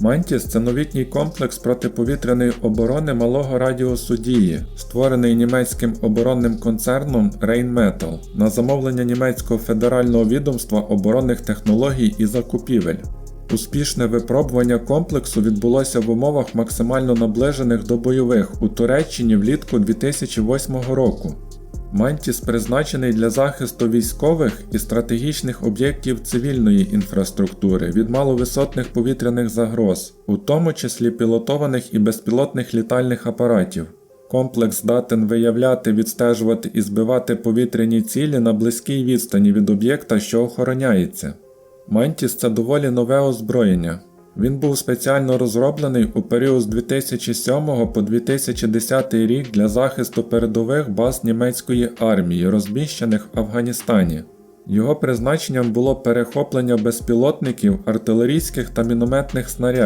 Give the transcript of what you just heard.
Мантіс це новітній комплекс протиповітряної оборони малого радіусу дії, створений німецьким оборонним концерном Rheinmetall на замовлення німецького федерального відомства оборонних технологій і закупівель. Успішне випробування комплексу відбулося в умовах максимально наближених до бойових у Туреччині влітку 2008 року. Мантіс призначений для захисту військових і стратегічних об'єктів цивільної інфраструктури від маловисотних повітряних загроз, у тому числі пілотованих і безпілотних літальних апаратів. Комплекс здатен виявляти, відстежувати і збивати повітряні цілі на близькій відстані від об'єкта, що охороняється. Мантіс це доволі нове озброєння. Він був спеціально розроблений у період з 2007 по 2010 рік для захисту передових баз німецької армії, розміщених в Афганістані. Його призначенням було перехоплення безпілотників, артилерійських та мінометних снарядів.